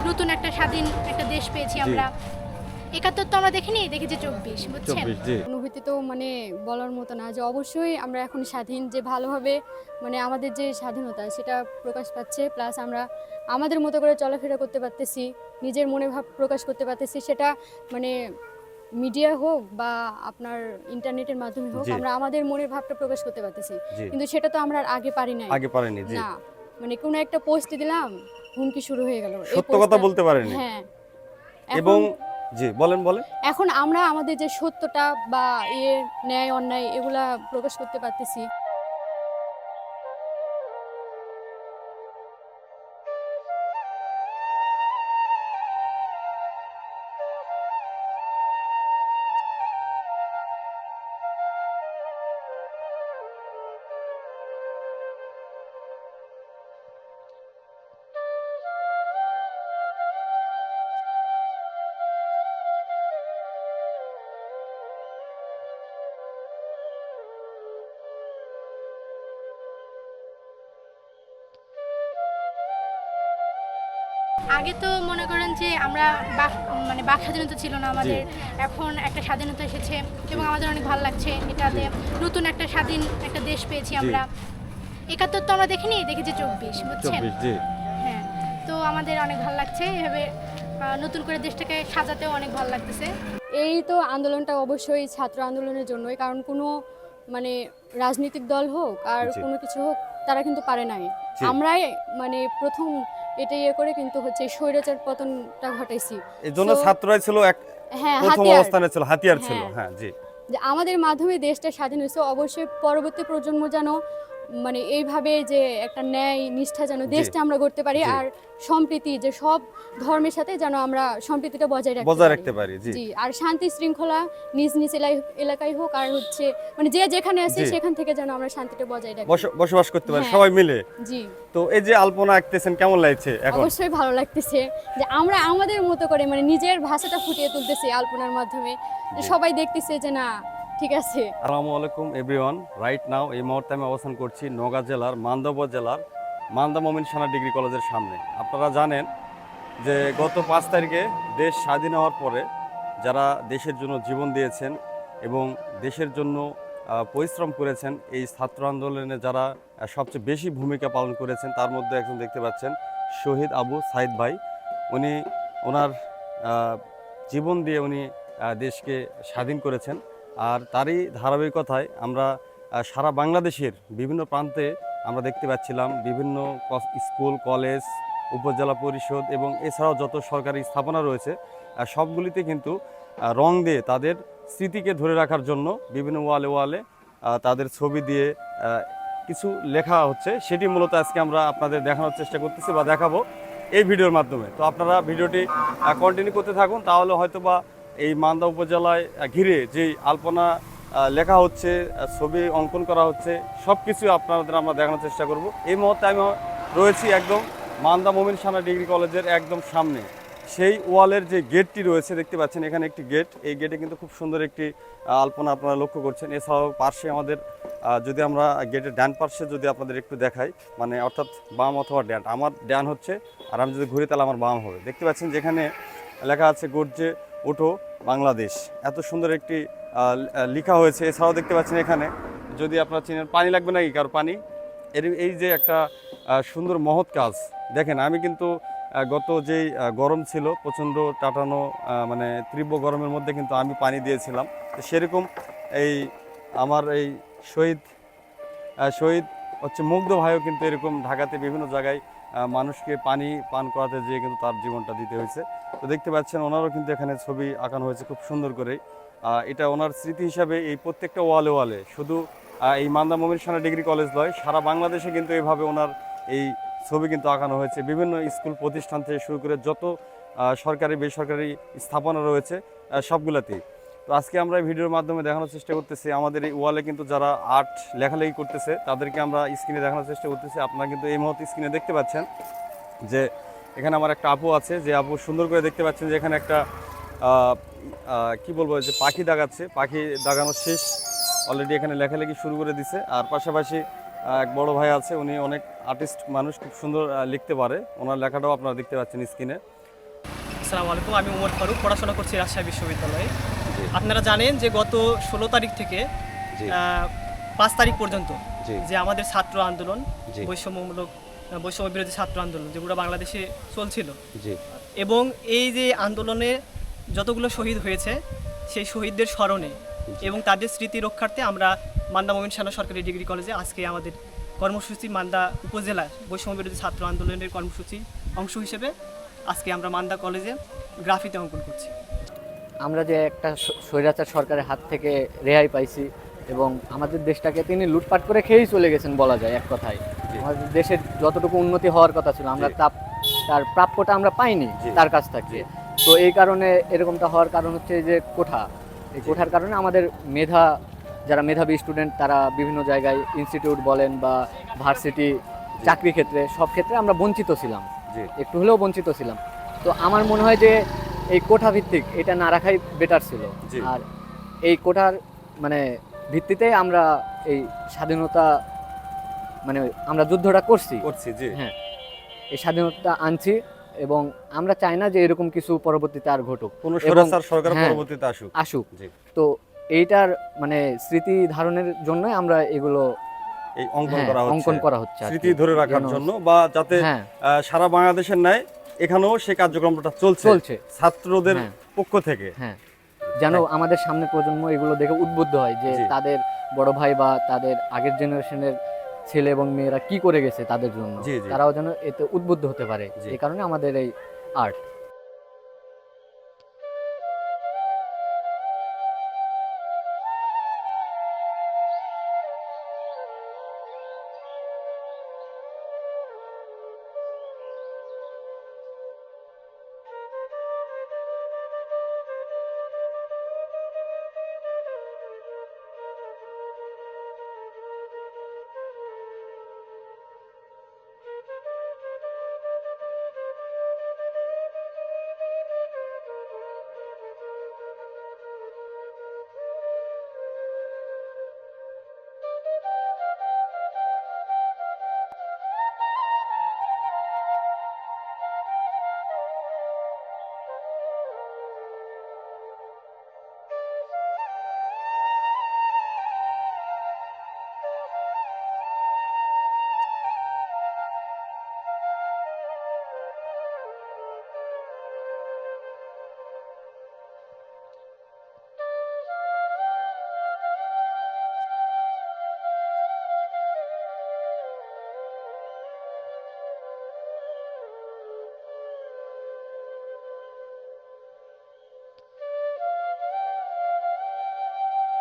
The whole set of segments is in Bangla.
নতুন একটা স্বাধীন একটা দেশ পেয়েছি আমরা। একাত্তর তো আমরা দেখিনি দেখেছি চব্বিশ বুঝছেন? অনুভূতি তো মানে বলার মতো না যে অবশ্যই আমরা এখন স্বাধীন যে ভালোভাবে মানে আমাদের যে স্বাধীনতা সেটা প্রকাশ পাচ্ছে প্লাস আমরা আমাদের মতো করে চলাফেরা করতে পারতেছি নিজের মনে ভাব প্রকাশ করতে পারতেছি সেটা মানে মিডিয়া হোক বা আপনার ইন্টারনেটের মাধ্যমে হোক আমরা আমাদের মনের ভাবটা প্রকাশ করতে পারতেছি। কিন্তু সেটা তো আমরা আগে পারি নাই। আগে পারেনি না মানে কোনো একটা পোস্ট দিলাম হুমকি শুরু হয়ে গেল। সত্য কথা বলতে পারেনি। হ্যাঁ। এবং জি বলেন বলেন। এখন আমরা আমাদের যে সত্যটা বা ইয়ে ন্যায় অন্যায় এগুলা প্রকাশ করতে পারতেছি। আগে তো মনে করেন যে আমরা মানে বাক স্বাধীনতা ছিল না আমাদের। এখন একটা স্বাধীনতা এসেছে এবং আমাদের অনেক ভালো লাগছে। এটাতে নতুন একটা স্বাধীন একটা দেশ পেয়েছি আমরা। একাত্তর তো আমরা দেখিনি দেখেছি চব্বিশ বুঝছেন? হ্যাঁ তো আমাদের অনেক ভালো লাগছে। এভাবে নতুন করে দেশটাকে সাজাতেও অনেক ভালো লাগতেছে। এই তো আন্দোলনটা অবশ্যই ছাত্র আন্দোলনের জন্যই কারণ কোনো মানে রাজনৈতিক দল হোক আর কোনো কিছু হোক তারা কিন্তু পারে নাই। আমরাই মানে প্রথম এটা ইয়ে করে কিন্তু হচ্ছে স্বৈরাচার পতনটা ঘটাইছি। এই জন্য ছাত্ররাই ছিল এক হ্যাঁ প্রথম অবস্থানে ছিল হাতিয়ার ছিল হ্যাঁ। হ্যাঁ জি। যে আমাদের মাধ্যমে দেশটা স্বাধীন হয়েছে অবশ্যই পরবর্তী প্রজন্ম যেন মানে এইভাবে যে একটা ন্যায় নিষ্ঠা যেন দেশটা আমরা করতে পারি আর সম্প্রীতি যে সব ধর্মের সাথে যেন আমরা সম্প্রীতিটা বজায় রাখতে বজায় রাখতে পারি জি। আর শান্তি শৃঙ্খলা নিজ নিজ এলাকায় হোক আর হচ্ছে মানে যে যেখানে আছে সেখান থেকে যেন আমরা শান্তিটা বজায় রাখি। বসবাস করতে পারি হ্যাঁ। সবাই মিলে। জি। তো এই যে আলপনা আঁকতেছেন কেমন লাগছে এখন? অবশ্যই ভালো লাগতেছে। যে আমরা আমাদের মতো করে মানে নিজের ভাষাটা ফুটিয়ে তুলতেছি আলপনার মাধ্যমে। সবাই দেখতেছে যে না ঠিক আছে। আসসালামু আলাইকুম এভরিওয়ান। রাইট নাও এই মুহূর্তে আমি অবস্থান করছি নওগাঁ জেলার মান্দব জেলার মান্দা মমিন সানা ডিগ্রি কলেজের সামনে। আপনারা জানেন যে গত পাঁচ তারিখে দেশ স্বাধীন হওয়ার পরে যারা দেশের জন্য জীবন দিয়েছেন এবং দেশের জন্য পরিশ্রম করেছেন এই ছাত্র আন্দোলনে যারা সবচেয়ে বেশি ভূমিকা পালন করেছেন, তার মধ্যে একজন দেখতে পাচ্ছেন শহীদ আবু সাইদ ভাই। উনি ওনার জীবন দিয়ে উনি দেশকে স্বাধীন করেছেন। আর তারই ধারাবাহিকতায় আমরা সারা বাংলাদেশের বিভিন্ন প্রান্তে আমরা দেখতে পাচ্ছিলাম বিভিন্ন স্কুল, কলেজ, উপজেলা পরিষদ এবং এছাড়াও যত সরকারি স্থাপনা রয়েছে সবগুলিতে কিন্তু রং দিয়ে তাদের স্মৃতিকে ধরে রাখার জন্য বিভিন্ন ওয়ালে ওয়ালে তাদের ছবি দিয়ে কিছু লেখা হচ্ছে, সেটি মূলত আজকে আমরা আপনাদের দেখানোর চেষ্টা করতেছি বা দেখাবো এই ভিডিওর মাধ্যমে। তো আপনারা ভিডিওটি কন্টিনিউ করতে থাকুন, তাহলে হয়তো বা এই মান্দা উপজেলায় ঘিরে যেই আলপনা লেখা হচ্ছে ছবি অঙ্কন করা হচ্ছে সব কিছু আপনাদের আমরা দেখানোর চেষ্টা করব। এই মুহূর্তে আমি রয়েছি একদম মান্দা মোমিন সানা ডিগ্রি কলেজের একদম সামনে। সেই ওয়ালের যে গেটটি রয়েছে, দেখতে পাচ্ছেন এখানে একটি গেট। এই গেটে কিন্তু খুব সুন্দর একটি আলপনা আপনারা লক্ষ্য করছেন। এছাড়াও পার্শ্বে আমাদের যদি আমরা গেটের ডান পার্শ্বে যদি আপনাদের একটু দেখাই মানে অর্থাৎ বাম অথবা ড্যান আমার ড্যান হচ্ছে আর আমি যদি ঘুরি তাহলে আমার বাম হবে। দেখতে পাচ্ছেন যেখানে লেখা আছে, গর্জে ওঠো বাংলাদেশ। এত সুন্দর একটি লেখা হয়েছে। এছাড়াও দেখতে পাচ্ছেন এখানে, যদি আপনার চিনেন, পানি লাগবে নাকি কারও পানি? এর, এই যে একটা সুন্দর মহৎ কাজ। দেখেন, আমি কিন্তু গত যেই গরম ছিল, প্রচণ্ড টাটানো মানে তীব্র গরমের মধ্যে কিন্তু আমি পানি দিয়েছিলাম। সেরকম এই আমার এই শহীদ শহীদ হচ্ছে মুগ্ধ ভাইও কিন্তু এরকম ঢাকাতে বিভিন্ন জায়গায় মানুষকে পানি পান করাতে যেয়ে কিন্তু তার জীবনটা দিতে হয়েছে। তো দেখতে পাচ্ছেন ওনারও কিন্তু এখানে ছবি আঁকানো হয়েছে খুব সুন্দর করে। এটা ওনার স্মৃতি হিসাবে এই প্রত্যেকটা ওয়ালে ওয়ালে, শুধু এই মান্দা মমিন সানা ডিগ্রি কলেজ নয়, সারা বাংলাদেশে কিন্তু এইভাবে ওনার এই ছবি কিন্তু আঁকানো হয়েছে। বিভিন্ন স্কুল প্রতিষ্ঠান থেকে শুরু করে যত সরকারি, বেসরকারি স্থাপনা রয়েছে সবগুলাতেই। তো আজকে আমরা ভিডিওর মাধ্যমে দেখানোর চেষ্টা করতেছি, আমাদের এই ওয়ালে কিন্তু যারা আর্ট লেখালেখি করতেছে, তাদেরকে আমরা স্ক্রিনে দেখানোর চেষ্টা করতেছি। আপনারা কিন্তু এই মুহূর্তে স্ক্রিনে দেখতে পাচ্ছেন যে, এখানে আমার একটা আপু আছে, যে আপু সুন্দর করে দেখতে পাচ্ছেন যে এখানে একটা কি বলব, যে পাখি দাগাচ্ছে। পাখি দাগানো শেষ অলরেডি এখানে লেখালেখি শুরু করে দিছে। আর পাশাপাশি এক বড় ভাই আছে উনি অনেক আর্টিস্ট মানুষ খুব সুন্দর লিখতে পারে। ওনার লেখাটাও আপনারা দেখতে পাচ্ছেন স্ক্রিনে আসসালামু আলাইকুম আমি উমর ফারুক পড়াশোনা করছি রাজশাহী বিশ্ববিদ্যালয়ে। আপনারা জানেন যে গত ষোলো তারিখ থেকে পাঁচ তারিখ পর্যন্ত যে আমাদের ছাত্র আন্দোলন। বৈষম্যমূলক বৈষম্য বিরোধী ছাত্র আন্দোলন যেগুলো বাংলাদেশে চলছিল। এবং এই যে আন্দোলনে যতগুলো শহীদ হয়েছে সেই শহীদদের স্মরণে এবং তাদের স্মৃতি রক্ষার্থে আমরা মান্দা মোমিন সানা সরকারি ডিগ্রি কলেজে আজকে আমাদের কর্মসূচি মান্দা উপজেলা বৈষম্য বিরোধী ছাত্র আন্দোলনের কর্মসূচি অংশ হিসেবে আজকে আমরা মান্দা কলেজে গ্রাফিতে অঙ্কন করছি। আমরা যে একটা স্বৈরাচার সরকারের হাত থেকে রেহাই পাইছি এবং আমাদের দেশটাকে তিনি লুটপাট করে খেয়েই চলে গেছেন বলা যায় এক কথায়। আমাদের দেশের যতটুকু উন্নতি হওয়ার কথা ছিল আমরা জি। তার প্রাপ্যটা আমরা পাইনি। তার কাছ থেকে। তো এই কারণে এরকমটা হওয়ার কারণ হচ্ছে যে কোঠা। এই কোঠার কারণে আমাদের মেধা যারা মেধাবী স্টুডেন্ট তারা বিভিন্ন জায়গায় ইনস্টিটিউট বলেন বা ভার্সিটি চাকরি ক্ষেত্রে সব ক্ষেত্রে আমরা বঞ্চিত ছিলাম। একটু হলেও বঞ্চিত ছিলাম। তো আমার মনে হয় যে এই কোঠা ভিত্তিক এটা না রাখাই বেটার ছিল। আর এই কোঠার মানে ভিত্তিতে আমরা এই স্বাধীনতা মানে আমরা যুদ্ধটা করছি। করছি জি। হ্যাঁ। এই স্বাধীনতা আনছি এবং আমরা চাই না যে এরকম কিছু পরবর্তীতে আর ঘটুক। কোনো সরকার হ্যাঁ। পরবর্তীতে আসুক। আসুক। তো এইটার মানে স্মৃতি ধারণের জন্যই আমরা এগুলো এই অঙ্কন হ্যাঁ, করা হচ্ছে। অঙ্কন করা হচ্ছে স্মৃতি ধরে রাখার জন্য বা যাতে হ্যাঁ। সারা বাংলাদেশের ন্যায় এখানেও সেই কার্যক্রমটা চলছে চলছে। ছাত্রদের হ্যাঁ। পক্ষ থেকে। হ্যাঁ। যেন আমাদের সামনে প্রজন্ম এগুলো দেখে উদ্বুদ্ধ হয় যে তাদের বড় ভাই বা তাদের আগের জেনারেশনের ছেলে এবং মেয়েরা কি করে গেছে তাদের জন্য। তারাও যেন এতে উদ্বুদ্ধ হতে পারে। এই কারণে আমাদের এই আর্ট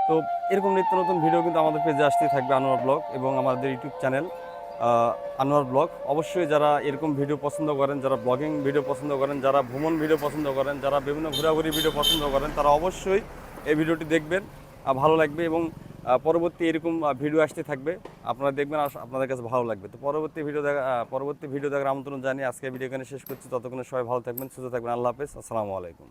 তো এরকম নিত্য নতুন ভিডিও কিন্তু আমাদের পেজে আসতেই থাকবে আনোয়ার ব্লগ এবং আমাদের ইউটিউব চ্যানেল আনোয়ার ব্লগ অবশ্যই যারা এরকম ভিডিও পছন্দ করেন, যারা ব্লগিং ভিডিও পছন্দ করেন, যারা ভ্রমণ ভিডিও পছন্দ করেন, যারা বিভিন্ন ঘোরাঘুরি ভিডিও পছন্দ করেন, তারা অবশ্যই এই ভিডিওটি দেখবেন ভালো লাগবে এবং পরবর্তী এরকম ভিডিও আসতে থাকবে। আপনারা দেখবেন আপনাদের কাছে ভালো লাগবে। তো পরবর্তী ভিডিও দেখা পরবর্তী ভিডিও দেখার আমন্ত্রণ জানিয়ে আজকে ভিডিও এখানে শেষ করছি। ততক্ষণে সবাই ভালো থাকবেন, সুস্থ থাকবেন। আল্লাহ হাফেজ। আসসালামু আলাইকুম।